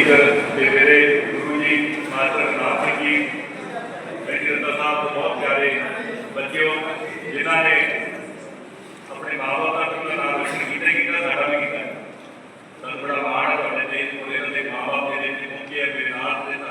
मेरे गुरु जी नाथ जी मेरे साहब तो बहुत प्यारे बच्चों जिन्होंने अपने माँ बाप का नाम रोशन किया किया साड़ा भी किया बड़ा माण है माँ बाप के पहुँचे मेरे नाथ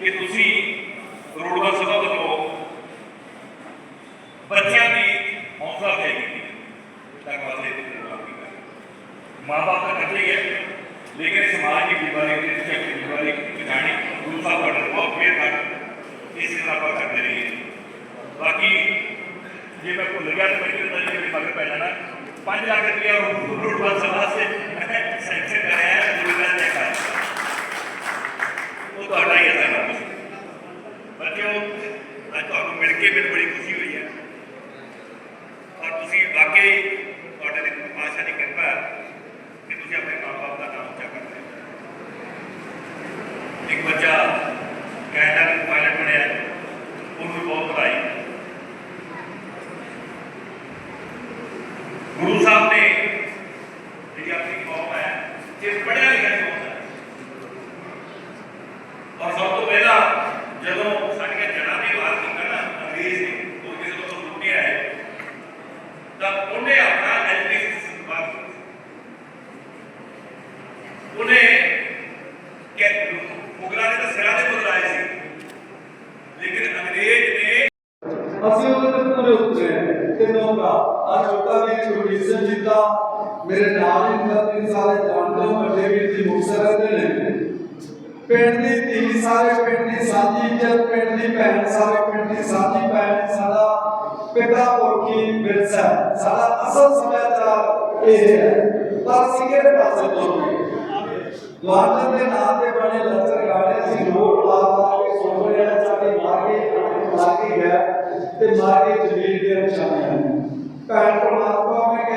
ਕਿ ਤੁਸੀਂ ਕਰੋੜਵਾ ਸਭਾ ਵੱਲੋਂ ਬੱਚਿਆਂ ਦੀ ਹੌਸਲਾ ਅਫਜ਼ਾਈ ਕੀਤੀ ਤੱਕ ਵਾਸਤੇ ਪ੍ਰੋਗਰਾਮ ਕੀਤਾ ਮਾਂ ਬਾਪ ਤਾਂ ਕਰਦੇ ਹੀ ਹੈ ਲੇਕਿਨ ਸਮਾਜ ਦੀ ਜ਼ਿੰਮੇਵਾਰੀ ਤੇ ਸਿੱਖਿਆ ਦੀ ਜ਼ਿੰਮੇਵਾਰੀ ਕਿਸਾਨੀ ਗੁਰੂ ਸਾਹਿਬ ਦਾ ਬਹੁਤ ਮਿਹਰ ਕਰ ਇਸ ਨਾਲ ਆਪਾਂ ਕਰਦੇ ਰਹੀਏ ਬਾਕੀ ਜੇ ਮੈਂ ਭੁੱਲ ਗਿਆ ਤਾਂ ਮੈਂ ਕਿਹਾ ਤਾਂ ਜੀ ਮਗਰ ਪੈ ਜਾਣਾ 5 ਲੱਖ ਰੁਪਇਆ ਰੋਡਵਾ ਸਭਾ ਸੇ ਸੈਂਕਸ਼ਨ ਕਰਾਇਆ ਹੈ ਗੁਰੂ ਬੱਚਿਓ ਅੱਜ ਤੁਹਾਨੂੰ ਮਿਲ ਕੇ ਮੈਨੂੰ ਬੜੀ ਖੁਸ਼ੀ ਹੋਈ ਹੈ। ਔਰ ਤੁਸੀਂ ਵਾਕਈ ਤੁਹਾਡੇ ਦੇ ਪਾਸ਼ਾ ਦੀ ਕਿਰਪਾ ਹੈ ਕਿ ਤੁਸੀਂ ਆਪਣੇ ਮਾਪੇ ਦਾ ਨਾਮ ਉੱਚਾ ਕਰਦੇ ਹੋ। ਇੱਕ ਬੱਚਾ ਕੈਨੇਡਾ ਵਿੱਚ ਪਾਇਲਟ ਬਣਿਆ ਹੈ। ਉਹਨੂੰ ਬਹੁਤ ਵਧਾਈ। ਗੁਰੂ ਸਾਹਿਬ ਨੇ ਜਿਹੜੀ ਆਪਣੀ ਕੌਮ ਹੈ ਇਹ ਪੜ੍ਹਿਆ ਲਿਖਿਆ ਕੌਮ ਹੈ ਔਰ ਸਭ ਤੋਂ ਪਹਿਲਾਂ ਜਦੋਂ ਸਾਡੀਆਂ ਜੜ੍ਹਾਂ ਦੇ ਵਾਰ ਕੀਤਾ ਨਾ ਅੰਗਰੇਜ਼ ਨੇ ਉਹ ਕਿਸੇ ਤੋਂ ਲੁੱਟੇ ਆਏ ਤਾਂ ਉਹਨੇ ਆਪਣਾ ਐਜੂਕੇਸ਼ਨ ਸਿਸਟਮ ਬਾਤ ਉਹਨੇ ਕਿ ਮੁਗਲਾਂ ਨੇ ਤਾਂ ਸਿਰਾਂ ਦੇ ਮੁਗਲ ਆਏ ਸੀ ਲੇਕਿਨ ਅੰਗਰੇਜ਼ ਨੇ ਅਸੀਂ ਉਹਦੇ ਤੇ ਪੂਰੇ ਉਤਰੇ ਹਾਂ ਤੇ ਨੌਕਾ ਆ ਛੋਟਾ ਵੀ ਗੁਰਮੀਤ ਜੀ ਦਾ ਮੇਰੇ ਨਾਲ ਹੀ ਦਾ ਸਾਰੇ ਜਾਣਦੇ ਹੋ ਵੱਡੇ ਵੀਰ ਜੀ ਮੁਕਤਸਰ ਰਹਿੰਦੇ ਨੇ। ਪਿੰਡ ਦੀ ਧੀ ਸਾਰੇ ਪਿੰਡ ਦੀ ਸਾਂਝੀ ਇੱਜ਼ਤ ਪਿੰਡ ਦੀ ਭੈਣ, ਸਾਰੇ ਪਿੰਡ ਦੀ ਸਾਂਝੀ ਭੈਣ ਸਾਡਾ ਪਿਤਾ ਪੁਰਖੀ ਵਿਰਸਾ ਸਾਡਾ ਅਸਲ ਸੱਭਿਆਚਾਰ ਇਹ ਹੈ। ਪਰ ਅਸੀਂ ਕਿਹੜੇ ਪਾਸੇ ਤੁਰ ਦੁਆਰ ਦੇ ਨਾਂ ਤੇ ਬਣੇ ਲੱਚਰ ਗਾਣੇ ਸੀ ਲੋਟ ਲਾ ਲਾ ਕੇ ਸੋ ਰਹੇ ਸਾਡੇ ਮਾਰ ਕੇ ਗਿਆ ਤੇ ਮਾਰ ਜ਼ਮੀਨ ਦੇ ਨਿਸ਼ਾਨੇ ਭੈਣ ਪਰਮਾਤਮਾ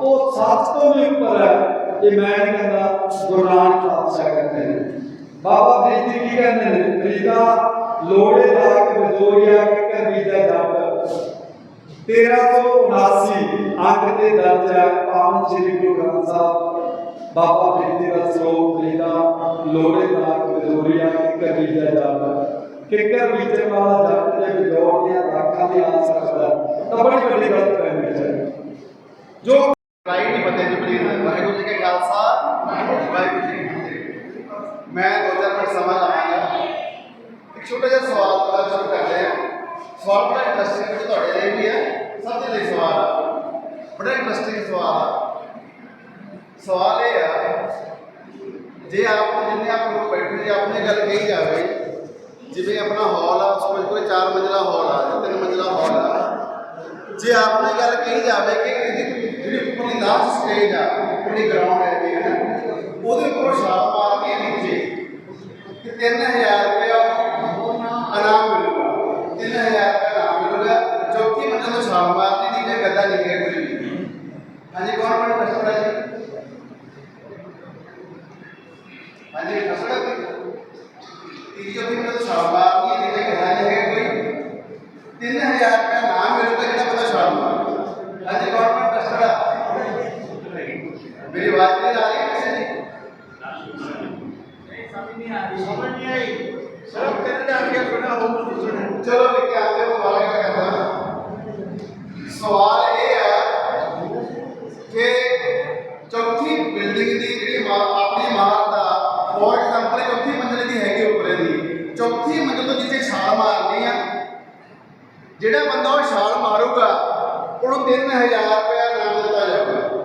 ਹੈ ਸੱਤ ਤੋਂ ਵੀ ਉੱਪਰ ਹੈ ਇਹ ਮੈਂ ਨਹੀਂ ਕਹਿੰਦਾ ਗੁਰੂ ਨਾਨਕ ਕਹਿੰਦੇ ਨੇ। ਬਾਬਾ ਫਰੀਦ ਜੀ ਕੀ ਕਹਿੰਦੇ ਨੇ? ਫਰੀਦਾ ਲੋੜੇ ਦਾ ਕਿ ਬਜ਼ੋਰੀਆ ਕਿ ਕਰ ਬੀਜਾ 1379 ਅੰਕ ਦੇ ਦਰਜ ਹੈ, ਪਾਵਨ ਸ੍ਰੀ ਗੁਰੂ ਗ੍ਰੰਥ ਸਾਹਿਬ। ਬਾਬਾ ਫਰੀਦ ਜੀ ਦਾ ਸਰੋਵਰ, ਫਰੀਦਾ ਲੋੜੇ ਦਾ ਕਿ ਬਜ਼ੋਰੀਆ ਕਿ ਕਰ ਬੀਜਾ ਕਿੱਕਰ ਬੀਜਣ ਵਾਲਾ ਜੱਟ ਦੇ ਬਿਜੋੜ ਦੀਆਂ ਲੱਖਾਂ ਦੀ ਆਸ ਰੱਖਦਾ ਹੈ, ਤਾਂ ਬੜੀ ਵੱਡੀ ਗੱਲ ਕਰਨੀ ਚਾਹੀਦੀ ਜੋ ਰਾਈਟ ਨਹੀਂ ਬੰਦੇ ਜੀ ਪਲੀਜ਼ ਵਾਹਿਗੁਰੂ ਜੀ ਕਾ ਖਾਲਸਾ ਵਾਹਿਗੁਰੂ ਜੀ ਕੀ ਫਤਿਹ ਮੈਂ ਦੋ ਚਾਰ ਮਿੰਟ ਸਮਾਂ ਲਵਾਂਗਾ ਇੱਕ ਛੋਟਾ ਜਿਹਾ ਸਵਾਲ ਦਾ ਸ਼ੁਰੂ ਕਰਦੇ ਹਾਂ ਸਵਾਲ ਬੜਾ ਇੰਟਰਸਟਿੰਗ ਹੈ ਤੁਹਾਡੇ ਲਈ ਵੀ ਹੈ ਸਭ ਦੇ ਲਈ ਸਵਾਲ ਹੈ ਬੜਾ ਇੰਟਰਸਟਿੰਗ ਸਵਾਲ ਆ। ਸਵਾਲ ਇਹ ਆ, ਜੇ ਆਪ ਜਿੰਨੇ ਆਪ ਲੋਕ ਬੈਠੇ, ਜੇ ਆਪਣੀ ਗੱਲ ਕਹੀ ਜਾਵੇ, ਜਿਵੇਂ ਆਪਣਾ ਹਾਲ ਆ, ਉਸ ਵਿੱਚ ਕੋਈ ਚਾਰ ਮੰਜ਼ਲਾ ਹਾਲ ਆ, ਜਾਂ ਤਿੰਨ ਮੰਜ਼ਲਾ ਹਾਲ ਆ, ਜੇ ਆਪਣੀ ਗੱਲ ਕਹੀ ਜਾਵੇ ਕਿ ਇਹਦੀ ਜਿਹੜੀ ਉੱਪਰਲੀ ਲਾਸਟ ਸਟੇਜ ਆ, ਉੱਪਰਲੀ ਗਰਾਊਂਡ ਹੈ ਜੀ ਹੈ ਨਾ, ਉਹਦੇ ਉੱਪਰ ਛਾਲ ਮਾਰ ਕੇ ਨੀਚੇ ਕਿ 3000 હોય ઢસડાય અને ઢસડતી ત્રીજો મિત્ર સ્વભાવની રીતે કહેવાય છે કોઈ તીન હજાર का नाम लेते हैं पता स्वर्ग राज्य गवर्नमेंट ढसड़ा मेरी बात नहीं आ रही कैसे नहीं समझ नहीं आ रही समझ नहीं आई सब कहते हैं आगे थोड़ा हो चलो लेके आते हो बारे का कहना। सवाल ਫੋਰ ਐਗਜ਼ਾਮਪਲ ਚੌਥੀ ਮੰਜ਼ਿਲ ਦੀ ਹੈਗੀ ਉੱਪਰ ਦੀ। ਚੌਥੀ ਮੰਜ਼ਿਲ ਤੋਂ ਨੀਚੇ ਛਾਲ ਮਾਰਨੀ ਆ, ਜਿਹੜਾ ਬੰਦਾ ਉਹ ਛਾਲ ਮਾਰੂਗਾ, ਉਹਨੂੰ 3000 ਰੁਪਇਆ ਇਨਾਮ ਦਿੱਤਾ ਜਾਊਗਾ।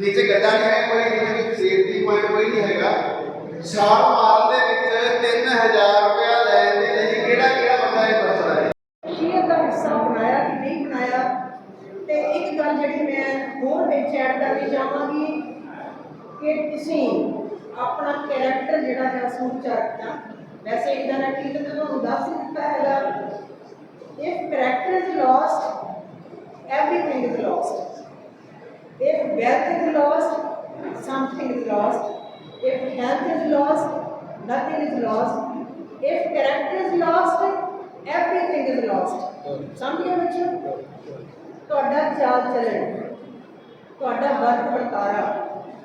ਨੀਚੇ ਗੱਡਾ ਨਹੀਂ ਹੈ ਕੋਈ, ਨੀਚੇ ਸੇਫਟੀ ਪੁਆਇੰਟ ਕੋਈ ਨਹੀਂ ਹੈਗਾ। ਛਾਲ ਮਾਰਨ ਦੇ ਵਿੱਚ ਤਾਂ ਤੁਹਾਨੂੰ ਦੱਸ ਹੀ ਦਿੱਤਾ ਹੈਗਾ if character is lost everything is lost if wealth is lost something is lost if health is lost nothing is lost if character is lost everything is lost ਸਮਝ ਗਏ ਬੱਚਿਓ ਤੁਹਾਡਾ ਚਾਲ ਚੱਲਣ ਤੁਹਾਡਾ ਵਰਤ ਵਰਤਾਰਾ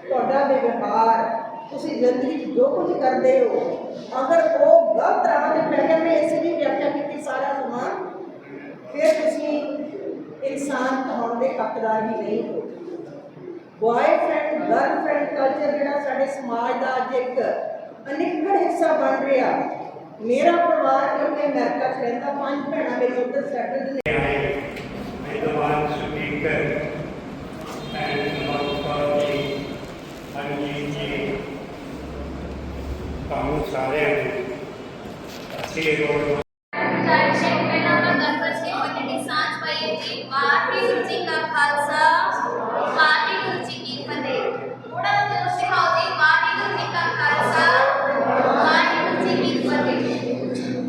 ਤੁਹਾਡਾ ਵਿਵਹਾਰ ਤੁਸੀਂ ਜ਼ਿੰਦਗੀ 'ਚ ਜੋ ਕੁਝ ਕਰਦੇ ਹੋ ਅਗਰ ਉਹ ਗਲਤ ਰਾਹ ਤੇ ਪੈ ਗਿਆ ਮੈਂ ਇਸ ਲਈ ਵਿਆਖਿਆ ਕੀਤੀ ਸਾਰਾ ਸਮਾਨ, ਫਿਰ ਤੁਸੀਂ ਇਨਸਾਨ ਕਹਾਉਣ ਦੇ ਹੱਕਦਾਰ ਹੀ ਨਹੀਂ ਹੋ। ਬॉयਫ੍ਰੈਂਡ ਗਰਲਫ੍ਰੈਂਡ ਕਲਚਰ ਜਿਹੜਾ ਸਾਡੇ ਸਮਾਜ ਦਾ ਅੱਜ ਇੱਕ ਅਨਿੱਖੜ ਹਿੱਸਾ ਬਣ ਰਿਹਾ। ਮੇਰਾ ਪਰਿਵਾਰ ਕਿਉਂਕਿ ਅਮਰੀਕਾ 'ਚ ਰਹਿੰਦਾ, ਪੰਜ ਭੈਣਾਂ ਮੇਰੇ ਉੱਧਰ ਸੈਟਲ ਨੇ। ਵਿਦਵਾਨ ਸਪੀਕਰ ਵਾਹਿਗੁਰੂ ਜੀ ਕਾ ਖਾਲਸਾ ਵਾਹਿਗੁਰੂ ਜੀ ਕੀ ਫਤਿਹ ਥੋੜਾ ਜਿਹਾ ਸਿਖਾਓ ਜੀ ਵਾਹਿਗੁਰੂ ਜੀ ਕਾ ਖਾਲਸਾ ਵਾਹਿਗੁਰੂ ਜੀ ਕੀ ਫਤਿਹ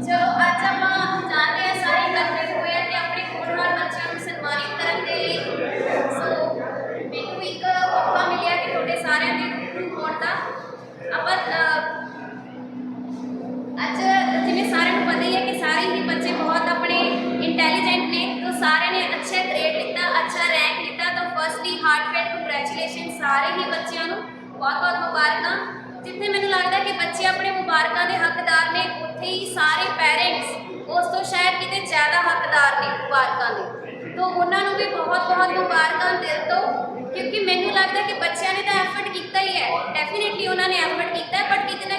ਚਲੋ ਅੱਜ ਆਪਾਂ ਜਾਣਦੇ ਹਾਂ ਸਾਰੇ ਇਕੱਠੇ ਹੋਏ ਆ ਕਿ ਆਪਣੇ ਹੋਣਹਾਰ ਬੱਚਿਆਂ ਨੂੰ ਸਨਮਾਨਿਤ ਕਰਨ ਦੇ ਲਈ ਸੋ ਮੈਨੂੰ ਇੱਕ ਮੌਕਾ ਮਿਲਿਆ ਕਿ ਤੁਹਾਡੇ ਸਾਰਿਆਂ ਦੇ ਰੂਬਰੂ ਹੋਣ ਦਾ ਆਪਾਂ ਅਹ, ਅੱਜ ਜਿਵੇਂ ਸਾਰਿਆਂ ਨੂੰ ਪਤਾ ਹੀ ਹੈ ਕਿ ਸਾਰੇ ਹੀ ਬੱਚੇ ਬਹੁਤ ਆਪਣੇ ਇੰਟੈਲੀਜੈਂਟ ਨੇ, ਤਾਂ ਸਾਰਿਆਂ ਨੇ ਅੱਛਾ ਗ੍ਰੇਡ ਲਿੱਤਾ, ਅੱਛਾ ਰੈਂਕ ਲਿੱਤਾ, ਤਾਂ ਫਰਸਟਲੀ ਹਾਰਟਫੈਲਟ ਕੰਗ੍ਰੈਚੁਲੇਸ਼ਨ ਸਾਰੇ ਹੀ ਬੱਚਿਆਂ ਨੂੰ ਬਹੁਤ ਬਹੁਤ ਮੁਬਾਰਕਾਂ। ਜਿੱਥੇ ਮੈਨੂੰ ਲੱਗਦਾ ਕਿ ਬੱਚੇ ਆਪਣੇ ਮੁਬਾਰਕਾਂ ਦੇ ਹੱਕਦਾਰ ਨੇ, ਉੱਥੇ ਹੀ ਸਾਰੇ ਪੈਰੈਂਟਸ ਉਸ ਤੋਂ ਸ਼ਾਇਦ ਕਿਤੇ ਜ਼ਿਆਦਾ ਹੱਕਦਾਰ ਨੇ ਮੁਬਾਰਕਾਂ ਦੇ। ਤਾਂ ਉਹਨਾਂ ਨੂੰ ਵੀ ਬਹੁਤ ਬਹੁਤ ਮੁਬਾਰਕਾਂ ਦਿਲ ਤੋਂ, ਕਿਉਂਕਿ ਮੈਨੂੰ ਲੱਗਦਾ ਕਿ ਬੱਚਿਆਂ ਨੇ ਤਾਂ ਐਫਰਟ ਕੀਤਾ ਹੀ ਹੈ। ਡੈਫੀਨਿਟਲੀ ਉਹਨਾਂ ਨੇ ਐਫਰਟ ਕੀਤਾ ਬਟ ਕਿਤੇ ਨਾ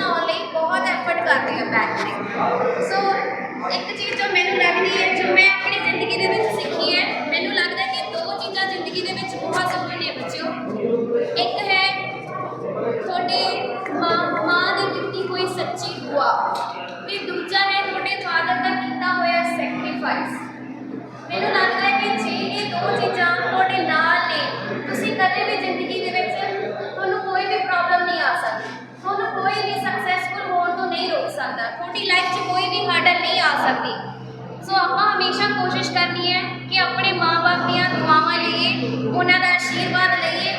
ਬਣਾਉਣ ਲਈ ਬਹੁਤ ਐਫਰਟ ਕਰਦੇ ਆ ਬੈਕ ਤੇ ਸੋ ਇੱਕ ਚੀਜ਼ ਜੋ ਮੈਨੂੰ ਲੱਗਦੀ ਹੈ ਜੋ ਮੈਂ 'ਚ ਕੋਈ ਵੀ ਹਰਡਲ ਨਹੀਂ ਆ ਸਕਦੀ ਸੋ ਆਪਾਂ ਹਮੇਸ਼ਾ ਕੋਸ਼ਿਸ਼ ਕਰਨੀ ਹੈ ਕਿ ਆਪਣੇ ਮਾਪੇ ਦੀਆਂ ਦੁਆਵਾਂ ਲਈਏ ਉਹਨਾਂ ਦਾ ਆਸ਼ੀਰਵਾਦ ਲਈਏ